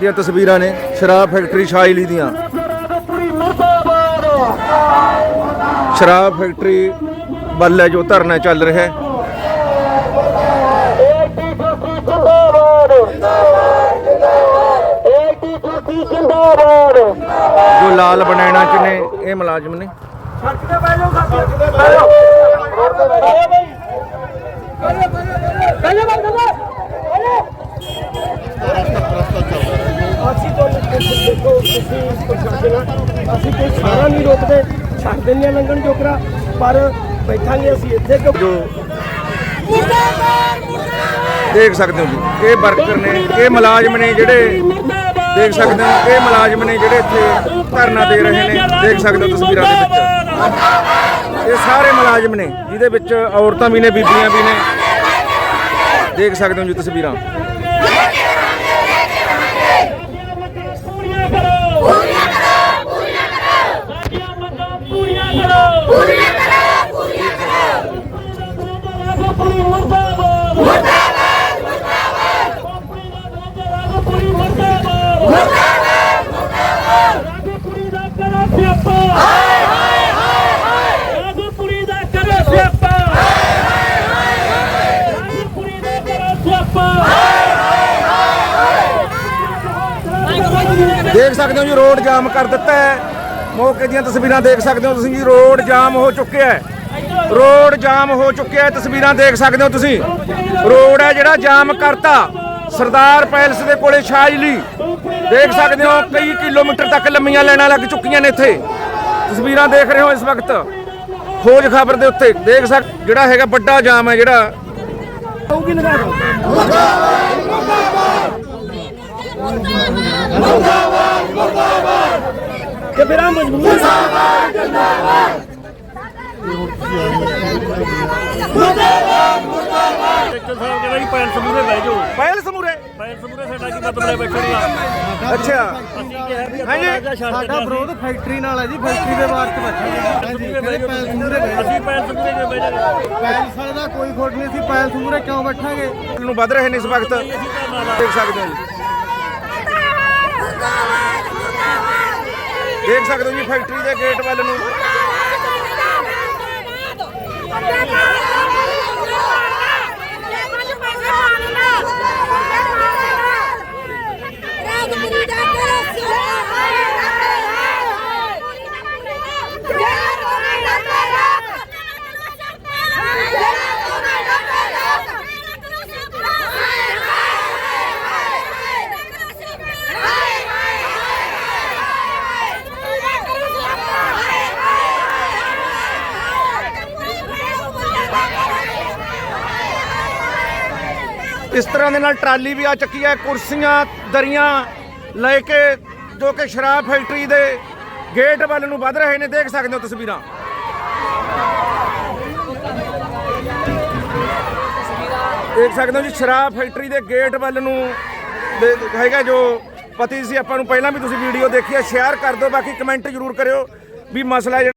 ਦੀਆਂ ਤਸਵੀਰਾਂ ਨੇ ਸ਼ਰਾਬ ਫੈਕਟਰੀ ਸ਼ਾਜਲੀ ਦੀਆਂ। ਸ਼ਰਾਬ ਫੈਕਟਰੀ ਵੱਲ ਹੈ ਜੋ ਧਰਨਾ ਚੱਲ ਰਿਹਾ ਹੈ। ਜੋ ਲਾਲ ਬਨੈਣਾ ਚ ਨੇ ਇਹ ਮੁਲਾਜ਼ਮ ਨੇ। ਸੜਕ ਤੇ ਬਹਿ ਜਾਓ। ਸੜਕ ਤੇ ਬਹਿ ਜਾਓ ਬਹਿ ਬਈ ਬਹਿ ਜਾ ਰਸਤਾ ਚੱਲਦਾ ਅਸੀਂ ਤੁਹਾਨੂੰ ਕੁਛ ਦੇਖੋ ਆ, ਅਸੀਂ ਕੋਈ ਸਾਰਾ ਨਹੀਂ ਰੋਕਦੇ। ਛੱਡ ਦਿੰਦੇ ਲੰਘਣ ਜੋਗਰਾ ਪਰ ਬੈਠਾਂਗੇ ਅਸੀਂ ਇੱਥੇ ਕਿਉਂ? ਜੋ ਦੇਖ ਸਕਦੇ ਹੋ ਜੀ ਇਹ ਵਰਕਰ ਨੇ ਇਹ ਮੁਲਾਜ਼ਮ ਨੇ ਜਿਹੜੇ ਦੇਖ ਸਕਦੇ ਹੋ ਇਹ ਮੁਲਾਜ਼ਮ ਨੇ ਜਿਹੜੇ ਇੱਥੇ ਧਰਨਾ ਦੇ ਰਹੇ ਨੇ ਦੇਖ ਸਕਦੇ ਹੋ ਤਸਵੀਰਾਂ ਦੇ ਵਿੱਚ। ਇਹ ਸਾਰੇ ਮੁਲਾਜ਼ਮ ਨੇ ਜਿਹਦੇ ਵਿੱਚ ਔਰਤਾਂ ਵੀ ਨੇ ਬੀਬੀਆਂ ਵੀ ਨੇ। ਦੇਖ ਸਕਦੇ ਹੋ ਜੀ ਤਸਵੀਰਾਂ ਪੂਰੀਆਂ ਕਰੋ ਪੂਰੀਆਂ ਕਰੋ ਪੂਰੀਆਂ ਕਰੋ ਸਾਡੀਆਂ ਮੰਗਾਂ ਪੂਰੀਆਂ ਕਰੋ ਪੂਰੀਆਂ ਕਰੋ ਪੂਰੀਆਂ ਕਰੋ ਪੂਰੀ ਮੁਰਦਾਬਾਦ ਮੁਰਦਾਬਾਦ ਮੁਰਦਾਬਾਦ ਪੂਰੀ ਦਾ ਪੂਰੀ ਮੁਰਦਾਬਾਦ ਮੁਰਦਾਬਾਦ ਰਾਜਪੁਰੀ ਦਾ ਕਰੋ ਸਿਆਪਾ। ਹਾਏ ਹਾਏ ਹਾਏ ਹਾਏ ਰਾਜਪੁਰੀ ਦਾ ਕਰੋ ਸਿਆਪਾ। ਹਾਏ ਹਾਏ ਹਾਏ ਰਾਜਪੁਰੀ ਦਾ ਕਰੋ ਸਿਆਪਾ। ਦੇਖ ਸਕਦੇ ਹੋ ਜੀ, ਰੋਡ ਜਾਮ ਕਰ ਦਿੱਤਾ ਹੈ। ਮੌਕੇ ਦੀਆਂ ਤਸਵੀਰਾਂ ਦੇਖ ਸਕਦੇ ਹੋ ਤੁਸੀਂ ਜੀ, ਰੋਡ ਜਾਮ ਹੋ ਚੁੱਕਿਆ ਹੈ। ਰੋਡ ਜਾਮ ਹੋ ਚੁੱਕਿਆ ਹੈ, ਤਸਵੀਰਾਂ ਦੇਖ ਸਕਦੇ ਹੋ ਤੁਸੀਂ। ਰੋਡ ਹੈ ਜਿਹੜਾ ਜਾਮ ਕਰਤਾ। ਸਰਦਾਰ ਪੈਲਸ ਦੇ ਕੋਲੇ ਸ਼ਾਜਲੀ ਦੇਖ ਸਕਦੇ ਹੋ ਕਈ ਕਿਲੋਮੀਟਰ ਤੱਕ ਲੰਮੀਆਂ ਲਾਈਨਾਂ ਲੱਗ ਚੁੱਕੀਆਂ ਨੇ ਇੱਥੇ। ਤਸਵੀਰਾਂ ਦੇਖ ਰਹੇ ਹੋ ਇਸ ਵਕਤ। ਖੋਜ ਖਬਰ ਦੇ ਉੱਤੇ ਦੇਖ ਸਕ, ਜਿਹੜਾ ਹੈਗਾ ਵੱਡਾ ਜਾਮ ਹੈ, ਜਿਹੜਾ। ਕਹੂਗੀ ਲਗਾ ਦੋ ਕਿ ਫਿਰ ਆ ਮਜਬੂਰ ਸੈਕਟਰ ਸਾਹਿਬ ਕਹਿੰਦਾ ਜੀ ਪੈਨ ਸਮੂਰੇ ਬਹਿ ਜਾਓ। ਪੈਲ ਸਮੂਰੇ? ਸਾਡਾ ਕੀ ਮਤਲਬ ਹੈ ਬੈਠਣ ਦਾ। ਅੱਛਾ। ਅਸੀਂ ਕਿਹਾ ਵੀ ਹਾਂਜੀ। ਆਪਣਾ ਛੱਡ ਸਾਡਾ ਵਿਰੋਧ ਫੈਕਟਰੀ ਨਾਲ ਹੈ ਜੀ ਫੈਕਟਰੀ ਦੇ ਬਾਅਦ ਚ ਬੈਠਾਂਗੇ ਹਾਂਜੀ ਕਿਹੜੇ ਪੈਲ ਸਮੂਰੇ ਅਸੀਂ ਪੈਨ ਸਮੂਰੇ ਕਿਉਂ ਬਹਿ ਦਾ ਕੋਈ ਖੋਟ ਨਹੀਂ ਸੀ ਪੈਲ ਸਮੂਰੇ ਕਿਉਂ ਬੈਠਾਂਗੇ? ਨੂੰ ਵੱਧ ਰਹੇ ਨੇ ਇਸ ਵਕਤ। ਦੇਖ ਸਕਦੇ ਹੋ ਜੀ। ਦੇਖ ਸਕਦੇ ਹੋ ਜੀ ਫੈਕਟਰੀ ਦੇ ਗੇਟ ਵੱਲ ਨੂੰ। ਇਸ ਤਰ੍ਹਾਂ ਦੇ ਨਾਲ ਟਰਾਲੀ ਵੀ ਆ ਚੱਕੀ ਹੈ, ਕੁਰਸੀਆਂ, ਦਰੀਆਂ ਲੈ ਕੇ ਜੋ ਕਿ ਸ਼ਰਾਬ ਫੈਕਟਰੀ ਦੇ ਗੇਟ ਵੱਲ ਨੂੰ ਵੱਧ ਰਹੇ ਨੇ, ਦੇਖ ਸਕਦੇ ਹੋ ਤਸਵੀਰਾਂ। ਦੇਖ ਸਕਦੇ ਹੋ ਜੀ, ਸ਼ਰਾਬ ਫੈਕਟਰੀ ਦੇ ਗੇਟ ਵੱਲ ਨੂੰ ਦੇ- ਹੈਗਾ ਜੋ ਪਤੀ ਸੀ, ਆਪਾਂ ਨੂੰ ਪਹਿਲਾਂ ਵੀ ਤੁਸੀਂ ਵੀਡੀਓ ਦੇਖੀ ਹੈ ਸ਼ੇਅਰ ਕਰ ਦਿਓ, ਬਾਕੀ ਕਮੈਂਟ ਜ਼ਰੂਰ ਕਰਿਓ ਵੀ ਮਸਲਾ ਜਿਹੜਾ